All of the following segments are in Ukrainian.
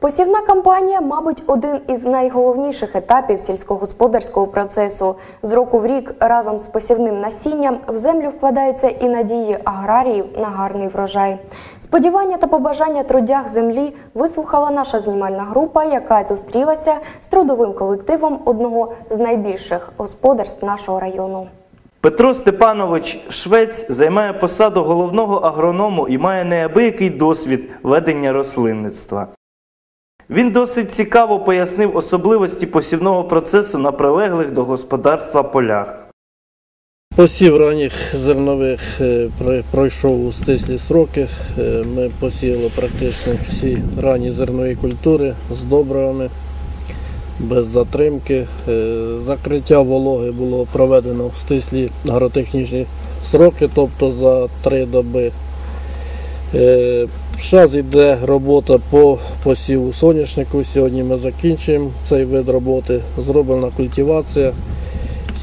Посівна кампанія, мабуть, один із найголовніших етапів сільськогосподарського процесу. З року в рік разом з посівним насінням в землю вкладаються і надії аграріїв на гарний врожай. Сподівання та побажання трудях землі вислухала наша знімальна група, яка зустрілася з трудовим колективом одного з найбільших господарств нашого району. Петро Степанович Швець займає посаду головного агроному і має неабиякий досвід ведення рослинництва. Він досить цікаво пояснив особливості посівного процесу на прилеглих до господарства полях. Посів ранніх зернових е, пройшов у стислі сроки. Е, Ми посіяли практично всі ранні зернові культури з добривами, без затримки. Е, Закриття вологи було проведено в стислі агротехнічні сроки, тобто за три доби. Зараз йде робота по посіву соняшнику. Сьогодні ми закінчуємо цей вид роботи. Зроблена культивація.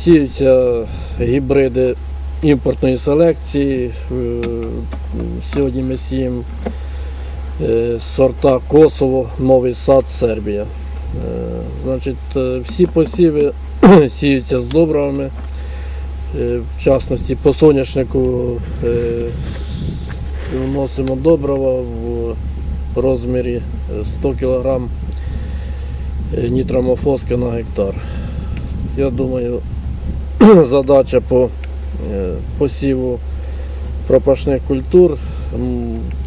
Сіються гібриди імпортної селекції. Е, Сьогодні ми сіємо е, сорта Косово, новий сад, Сербія. Е, Значить, всі посіви сіються з добривами. В частності по соняшнику вносимо добрива в розмірі 100 кг нітромофоски на гектар. Я думаю, задача по е, посіву пропашних культур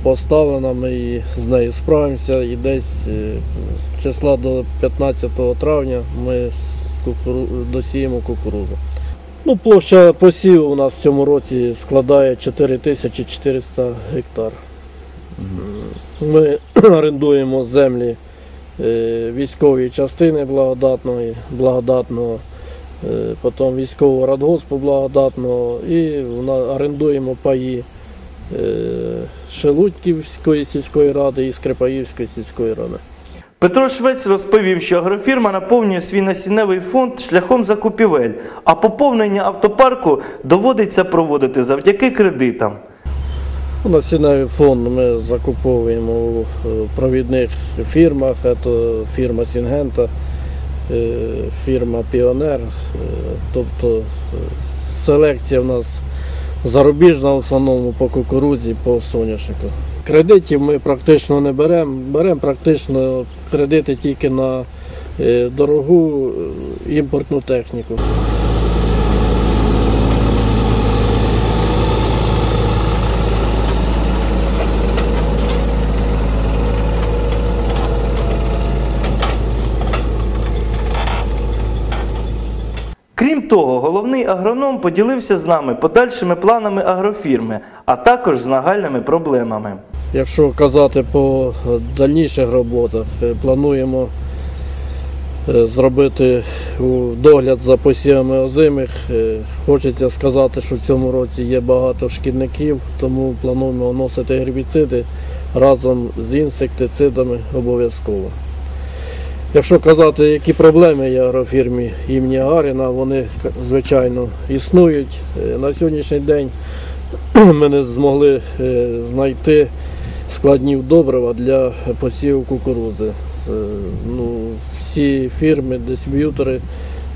поставлена, ми і з нею справимося і десь е, числа до 15 травня ми досіємо кукурузу. Ну, площа посіву у нас в цьому році складає 4400 гектар. Ми орендуємо землі е, військової частини благодатної, благодатного, потім військового радгоспу благодатного і орендуємо паї е, Шелудьківської сільської ради і Скрипаївської сільської ради. Петро Швець розповів, що агрофірма наповнює свій насінневий фонд шляхом закупівель, а поповнення автопарку доводиться проводити завдяки кредитам. Насінневий фонд ми закуповуємо у е, провідних фірмах, це фірма Сінгента, е, фірма Піонер. е, Тобто е, селекція в нас зарубіжна в основному по кукурудзі, по соняшнику. Кредитів ми практично не беремо, беремо практично кредити тільки на е, дорогу е, імпортну техніку. Того, головний агроном поділився з нами подальшими планами агрофірми, а також з нагальними проблемами. Якщо казати по е, дальніших роботах, е, плануємо е, зробити догляд за посівами озимих. Хочеться сказати, що в цьому році є багато шкідників, тому плануємо вносити гербіциди разом з інсектицидами обов'язково. Якщо казати, які проблеми є агрофірмі імені Гаріна, вони звичайно існують. Е, На сьогоднішній день ми не змогли е, знайти складнів добрива для посіву кукурудзи. Е, Ну, всі фірми, дистриб'ютори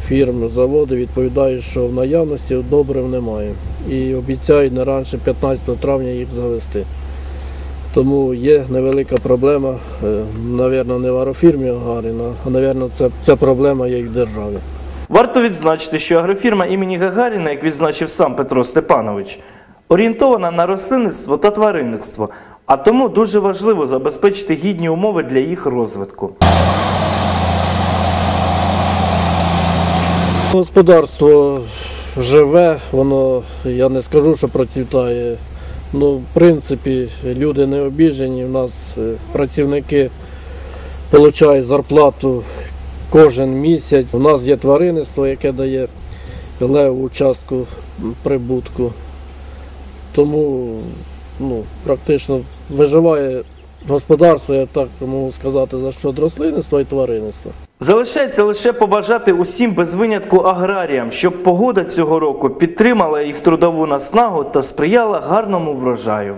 фірм, заводи відповідають, що в наявності добрив немає. І обіцяють не раніше 15 травня їх завести. Тому є невелика проблема, мабуть, не в агрофірмі Гаріна, а мабуть, це, ця проблема є і в державі. Варто відзначити, що агрофірма імені Гагаріна, як відзначив сам Петро Степанович, орієнтована на рослинництво та тваринництво, а тому дуже важливо забезпечити гідні умови для їх розвитку. Господарство живе, воно, я не скажу, що процвітає. Ну, в принципі, люди не обіжені. У нас е, працівники отримують зарплату кожен місяць. У нас є тваринництво, яке дає леву частку прибутку. Тому ну, практично виживає господарство, я так можу сказати, за що рослинництва і тваринництва. Залишається лише побажати усім без винятку аграріям, щоб погода цього року підтримала їх трудову наснагу та сприяла гарному врожаю.